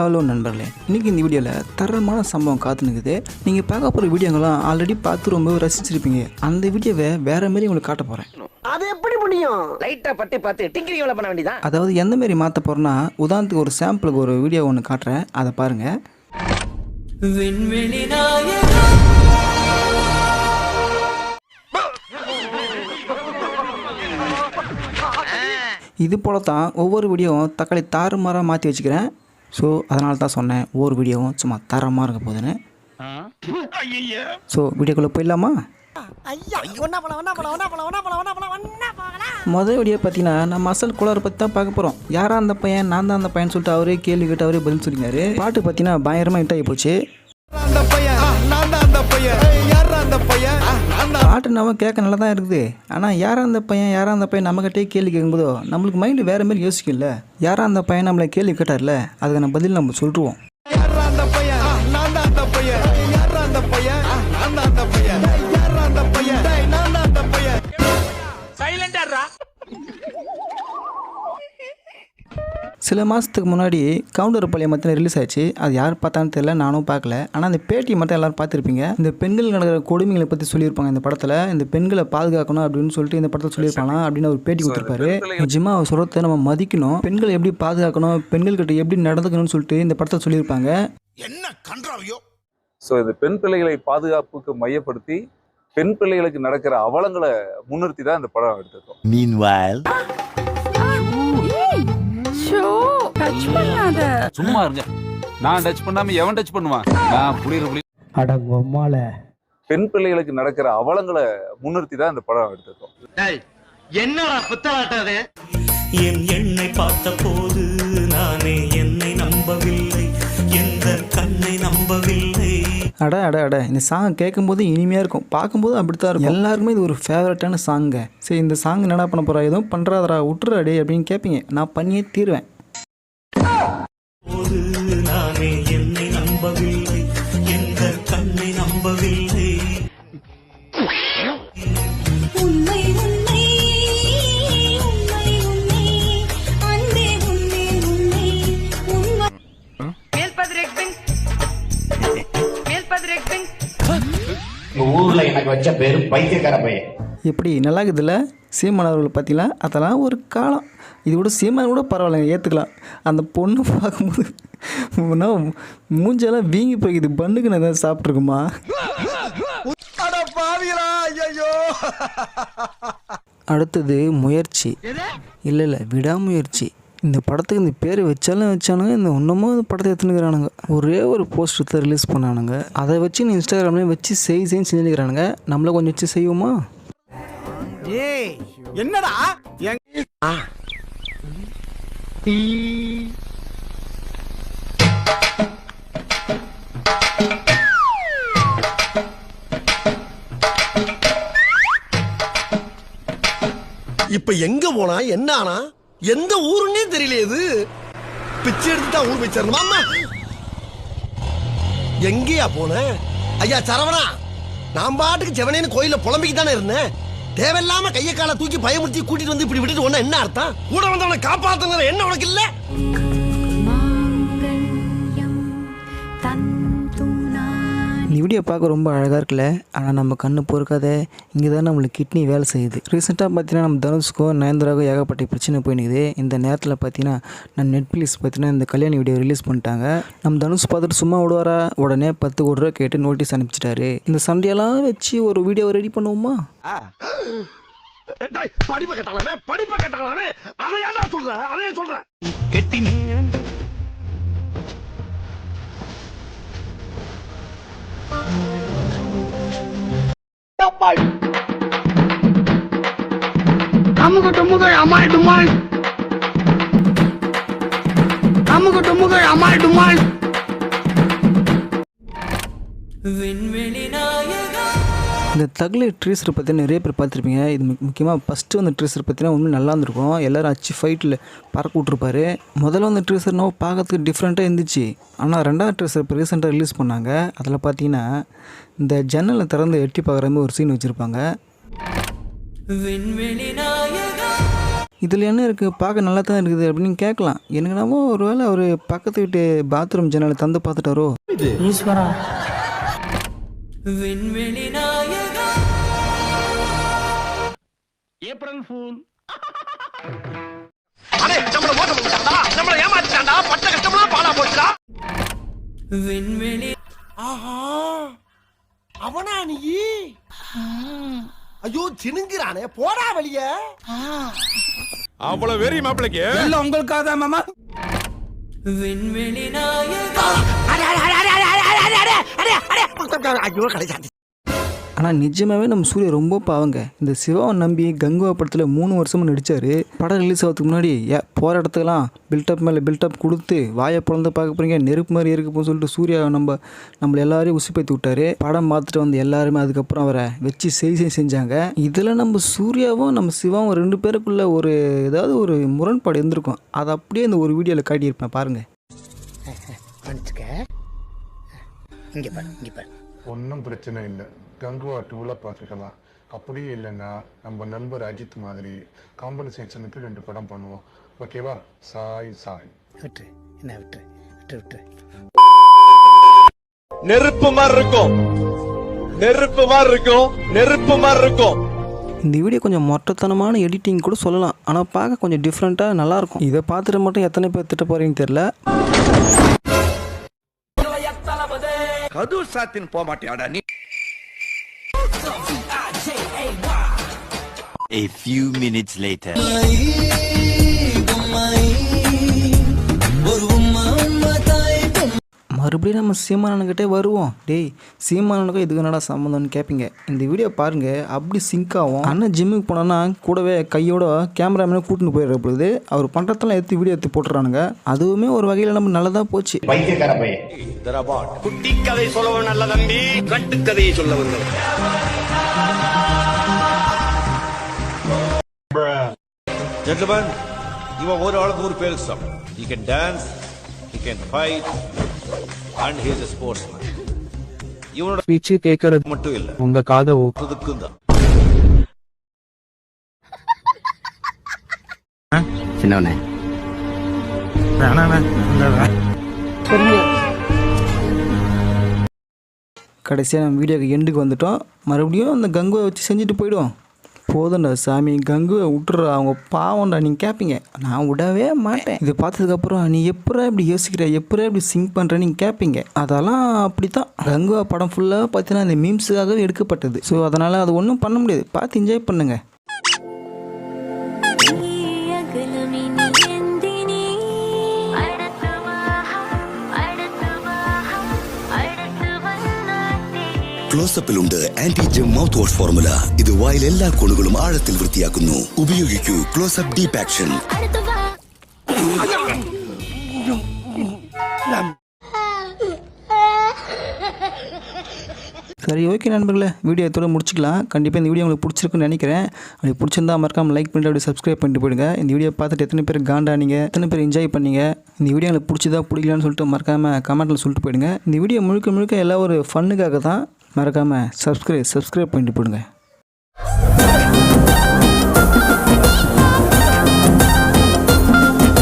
Hello நண்பர்களே. இன்றைக்கி இந்த வீடியோவில் தரமான சம்பவம் காத்து நிற்குது நீங்கள் பார்க்க போகிற வீடியோங்களாம் ஆல்ரெடி பார்த்து ரொம்ப ரசிச்சிருப்பீங்க. அந்த வீடியோவை வேற மாதிரி உங்களுக்கு காட்ட போகிறேன் அது எப்படி முடியும்? லைட்டா பட்டி பார்த்து டிங்கிரி பண்ண வேண்டியதான் அதாவது எந்த மாதிரி மாற்ற போகிறேன்னா உதாரணத்துக்கு ஒரு சாம்பிளுக்கு ஒரு வீடியோ ஒன்று காட்டுறேன். அதை பாருங்கள் இது போல தான் ஒவ்வொரு வீடியோவும் தக்காளி தாறுமாறாக மாற்றி வச்சுக்கிறேன். ஸோ அதனால தான் சொன்னேன் ஒவ்வொரு வீடியோவும் சும்மா தரமாக இருக்க போகுதுன்னு. ஸோ வீடியோக்குள்ளே போயிடலாமா? முதல் வீடியோ பார்த்தீங்கன்னா நம்ம அசல் குளரை பற்றி தான் பார்க்க போகிறோம் யாரா அந்த பையன் நான் தான் அந்த பையன் சொல்லிட்டு அவரே கேள்வி கேட்டு அவரே பதில் சொல்லினாரு. பாட்டு பார்த்தீங்கன்னா பயங்கரமாக ஹிட் ஆகி போச்சு. பாட்டு நம்ம கேட்க நல்லா தான் இருக்குது. ஆனால் யாராக அந்த பையன் யாராக அந்த பையன் நம்மக்கிட்டே கேள்வி கேட்கும்போதோ நம்மளுக்கு மைண்டு வேறு மாதிரி யோசிக்கல யாராக அந்த பையன் நம்மளை கேள்வி கேட்டார்ல அதுக்கு நம்ம பதில் நம்ம சொல்லிடுவோம் சில மாதத்துக்கு முன்னாடி கவுண்டர் பழைய மத்திய ரிலீஸ் ஆச்சு. அது யார் பார்த்தான்னு தெரியல நானும் பார்க்கல. ஆனால் அந்த பேட்டி மட்டும் எல்லாரும் பார்த்துருப்பீங்க. இந்த பெண்கள் நடக்கிற கொடுமைகளை பற்றி சொல்லியிருப்பாங்க இந்த படத்தில். இந்த பெண்களை பாதுகாக்கணும் அப்படின்னு சொல்லிட்டு இந்த படத்தில் சொல்லியிருப்பாங்க அப்படின்னு ஒரு பேட்டி கொடுத்துருப்பாரு. நிஜமாக அவர் சொல்கிறத நம்ம மதிக்கணும். பெண்களை எப்படி பாதுகாக்கணும்? பெண்கள்கிட்ட எப்படி நடந்துக்கணும்னு சொல்லிட்டு இந்த படத்தில் சொல்லியிருப்பாங்க. என்ன கன்றாவியோ? ஸோ இந்த பெண் பிள்ளைகளை பாதுகாப்புக்கு மையப்படுத்தி பெண் பிள்ளைகளுக்கு நடக்கிற அவலங்களை முன்னிறுத்தி தான் இந்த படம் எடுத்திருக்கோம். டச் பண்ணாத சும்மா இருங்க. நான் டச் பண்ணாம எவன் டச் பண்ணுவான்? நான் புளியிற புளி பெண் பிள்ளைகளுக்கு நடக்கிற அவலங்களை முன்னிறுத்தி தான் இந்த படம் எடுத்திருக்கோம். என்னடா புத்தலாட்டாது என் எண்ணை பார்த்த போது நானே என்னை நம்பவில்லை. எந்த கண்ணை நம்பவில்லை. அட அட அட. இந்த சாங் கேட்கும்போது இனிமையாக இருக்கும். பார்க்கும்போது அப்படி தான் இருக்கும். எல்லாருக்குமே இது ஒரு ஃபேவரட்டான சாங்க சரி இந்த சாங் என்னடா பண்ண போகிறா எதுவும் பண்ணுறாதரா விட்டுறாடே அப்படின்னு கேட்பீங்க நான் பண்ணியே தீருவேன். நம்பவில்லை. எந்த கண்ணை நம்பவில்லை. உண்மை உண்மை உண்மை உண்மை அன்பே உண்மை உண்மை உண்மை ஊர்ல எனக்கு வச்ச பேரு பைத்தியக்கார பையன். எப்படி நல்லா இருக்குதுல்ல சீமான் அவர்கள் பார்த்தீங்களா அதெல்லாம் ஒரு காலம். இது கூட சீமான் கூட பரவாயில்லைங்க ஏற்றுக்கலாம் அந்த பொண்ணு பார்க்கும்போது மூஞ்செல்லாம் வீங்கி போய்க்குது. பண்ணுக்கு நான் ஏதாவது சாப்பிட்ருக்குமா அட பாவிகளா ஐயோ அடுத்தது முயற்சி. இல்லை இல்லை விடாமுயற்சி. இந்த படத்துக்கு இந்த பேர் வச்சாலும் வச்சானுங்க இந்த இன்னமும் இந்த படத்தை எடுத்துனுக்கிறானுங்க ஒரே ஒரு போஸ்டர் ரிலீஸ் பண்ணானுங்க. அதை வச்சு நீ இன்ஸ்டாகிராம்லேயும் வச்சு செய் செய்ன்னு செஞ்சுக்கிறானுங்க நம்மள கொஞ்சம் வச்சு செய்வோமா? என்னடா? என் E. இப்ப எங்க போனா என்ன ஆனா எந்த ஊருன்னே தெரியல இது. பிச்சை எடுத்துட்டா ஊர் போய் சேரணுமா? அம்மா. எங்கேயா போன? ஐயா சரவணா. நான் பாட்டுக்கு செவனேன்னு கோயில புலம்பிக்கு தானே இருந்தேன். தேவையில்லாம கையை காலை தூக்கி பயமுறுத்தி கூட்டிட்டு வந்து இப்படி விட்டுட்டு ஒண்ணா என்ன அர்த்தம்? கூட வந்தவனை காப்பாத்துங்கிற என்ன உனக்கு இல்ல? வீடியோ பார்க்க ரொம்ப அழகாக இருக்குல்ல? ஆனால் நம்ம கண்ணு பொறுக்காத இங்கே தான் நம்மளுக்கு கிட்னி வேலை செய்யுது. ரீசெண்டாக பார்த்தீங்கன்னா நம்ம தனுஷ்கோ நயன்தராகோ ஏகப்பட்ட பிரச்சனை போயினுக்குது இந்த நேரத்தில் பார்த்தீங்கன்னா நான் நெட்ஃப்ளிக்ஸ் பார்த்தீங்கன்னா இந்த கல்யாண வீடியோ ரிலீஸ் பண்ணிட்டாங்க. நம்ம தனுஷ் பார்த்துட்டு சும்மா விடுவாரா? உடனே பத்து கோடி ரூபா கேட்டு நோட்டீஸ் அனுப்பிச்சிட்டாரு. இந்த சண்டையெல்லாம் வச்சு ஒரு வீடியோ ரெடி பண்ணுவோமா? படிப்பை கட்டாளே படிப்பை கட்டாளே அதை ஏன்டா சொல்ற? அதையே சொல்றேன் அமுக டுமுக அமால் டுமால் அமுக டுமுக அமால் டுமால் இந்த தகுலி ட்ரீஸரை பற்றி நிறைய பேர் பார்த்துருப்பீங்க. இது முக்கியமாக ஃபஸ்ட்டு வந்த ட்ரீஸர் பார்த்தீங்கன்னா உண்மை நல்லா இருந்திருக்கும். எல்லோரும் அச்சு ஃபைட்டில் பறக்க விட்ருப்பாரு முதல்ல வந்த ட்ரீஸர் நோ பார்க்கறதுக்கு டிஃப்ரெண்ட்டாக இருந்துச்சு. ஆனால் ரெண்டாவது ட்ரீஸர் இப்போ ரீசெண்டாக ரிலீஸ் பண்ணாங்க. அதில் பார்த்தீங்கன்னா இந்த ஜன்னலை திறந்து எட்டி பார்க்குற மாதிரி ஒரு சீன் வச்சுருப்பாங்க. இதில் என்ன இருக்குது பார்க்க நல்லா தான் இருக்குது அப்படின்னு கேட்கலாம். எனக்கு என்னமோ ஒரு வேளை அவர் பக்கத்து வீட்டு பாத்ரூம் ஜன்னலை தந்து பார்த்துட்டாரோ? கஷ்டம்லாம் பாலா போச்சுடா ஆஹா அவனா நீ ஐயோ சினுங்கிறானே போடா வெளிய அவ்வளவு வெறி மாப்பிளைக்கு எல்லாம் உங்களுக்காக தான் மாமா ஐயோ கிடைச்சாச்சு ஆனால் நிஜமாகவே நம்ம சூர்யா ரொம்ப பாவங்க. இந்த சிவாவை நம்பி கங்குவா படத்தில் மூணு வருஷமும் நடித்தார் படம் ரிலீஸ் ஆகிறதுக்கு முன்னாடி ஏ போகிற இடத்துக்கெல்லாம் பில்டப் மேலே பில்டப் கொடுத்து வாயை பிறந்து பார்க்க போகிறீங்க நெருப்பு மாதிரி இருக்கு போன்னு சொல்லிட்டு சூர்யா நம்ம நம்மள எல்லாரையும் உசுப்பேத்தி விட்டாரு. படம் பார்த்துட்டு வந்து எல்லாருமே அதுக்கப்புறம் அவரை வச்சு செய்தி செஞ்சாங்க. இதில் நம்ம சூர்யாவும் நம்ம சிவாவும் ரெண்டு பேருக்குள்ள ஒரு ஏதாவது ஒரு முரண்பாடு இருந்திருக்கும். அதை அப்படியே இந்த ஒரு வீடியோவில் காட்டியிருப்பேன் பாருங்கள் ஒன்றும் பிரச்சனை இல்லை. கங்குவா டூவில் பார்த்துக்கலாம். அப்படியே இல்லைன்னா நம்ம நண்பர் அஜித் மாதிரி காம்பன்சேஷனுக்கு ரெண்டு படம் பண்ணுவோம். ஓகேவா சாய் சாய். நெருப்பு மாதிரி இருக்கும். நெருப்பு மாதிரி இருக்கும். நெருப்பு மாதிரி இருக்கும். இந்த வீடியோ கொஞ்சம் மொட்டத்தனமான எடிட்டிங் கூட சொல்லலாம். ஆனால் பார்க்க கொஞ்சம் டிஃப்ரெண்ட்டாக நல்லாயிருக்கும் இதை பார்த்துட்டு மட்டும் எத்தனை பேர் திட்ட போகிறீங்கன்னு தெரில கது சாத்தின் போக மாட்டியாடா நீ A few minutes later. மறுபடியும் நம்ம சீமானன்கிட்டே வருவோம். டேய் சீமானனுக்கும் இதுக்கு என்னடா சம்மந்தம்னு கேட்பீங்க இந்த வீடியோ பாருங்கள் அப்படி சிங்க் ஆகும். அண்ணன் ஜிம்முக்கு போனோன்னா கூடவே கையோட கேமராமேனே கூட்டின்னு போயிடுற பொழுது அவர் பண்ணுறதெல்லாம் எடுத்து வீடியோ எடுத்து போட்டுறானுங்க. அதுவுமே ஒரு வகையில் நம்ம நல்லதாக போச்சு. குட்டி கதை சொல்லவன் நல்ல தம்பி. கட்டு கதையை சொல்ல வந்தவன் ஜென்டில்மேன் இவன் ஒரு ஆளுக்கு ஒரு பேருக்கு சமம் he can dance he can fight and he is a sportsman. இவனோட பேச்சு கேட்கறது. மட்டும் இல்ல. உங்க காதை இதுக்கும் தான் சின்னவனே. கடைசியாக நம்ம வீடியோக்கு எண்டுக்கு வந்துட்டோம். மறுபடியும் அந்த கங்குவை வச்சு செஞ்சுட்டு போயிடுவோம். போதும்டா சாமி. கங்குவை விட்டுறா அவங்க பாவம்டா நீங்கள் கேட்பீங்க நான் விடவே மாட்டேன். இதை பார்த்ததுக்கப்புறம் நீ எப்படா இப்படி யோசிக்கிற? எப்படா இப்படி சிங்க் பண்ணுற நீங்கள் கேட்பீங்க அதெல்லாம் அப்படி தான் கங்குவா படம் ஃபுல்லாக பார்த்தீங்கன்னா இந்த மீம்ஸுக்காகவே எடுக்கப்பட்டது. ஸோ அதனால் அது ஒன்றும் பண்ண முடியாது. பார்த்து என்ஜாய் பண்ணுங்கள் ക്ലോസപ്പിൽ ഉണ്ട് anti germ mouth wash formula ഇത് വായിൽ എല്ലാ കൊണുകളും ആഴത്തിൽ വൃത്തിയാക്കുന്നു ഉപയോഗിക്കൂ ക്ലോസപ്പ് ഡീപ് ആക്ഷൻ சரி ஓகே நண்பர்களே வீடியோ இதோட முடிச்சுக்கலாம் கண்டிப்பாக இந்த வீடியோ உங்களுக்கு பிடிச்சிருக்குன்னு நினைக்கிறேன் அப்படி பிடிச்சிருந்தா மறக்காம லைக் பண்ணிட்டு அப்படியே சப்ஸ்கிரைப் பண்ணிட்டு போயிடுங்க இந்த வீடியோ பார்த்துட்டு எத்தனை பேர் காண்டானீங்க எத்தனை பேர் என்ஜாய் பண்ணீங்க இந்த வீடியோ உங்களுக்கு பிடிச்சதா பிடிக்கலான்னு சொல்லிட்டு மறக்காம கமெண்ட்டில் சொல்லிட்டு போயிடுங்க இந்த வீடியோ முழுக்க முழுக்க எல்லா ஒரு ஃபன்னுக்காக தான் மறக்காமல் சப்ஸ்கிரைப் சப்ஸ்கிரைப் பண்ணிட்டு போடுங்க.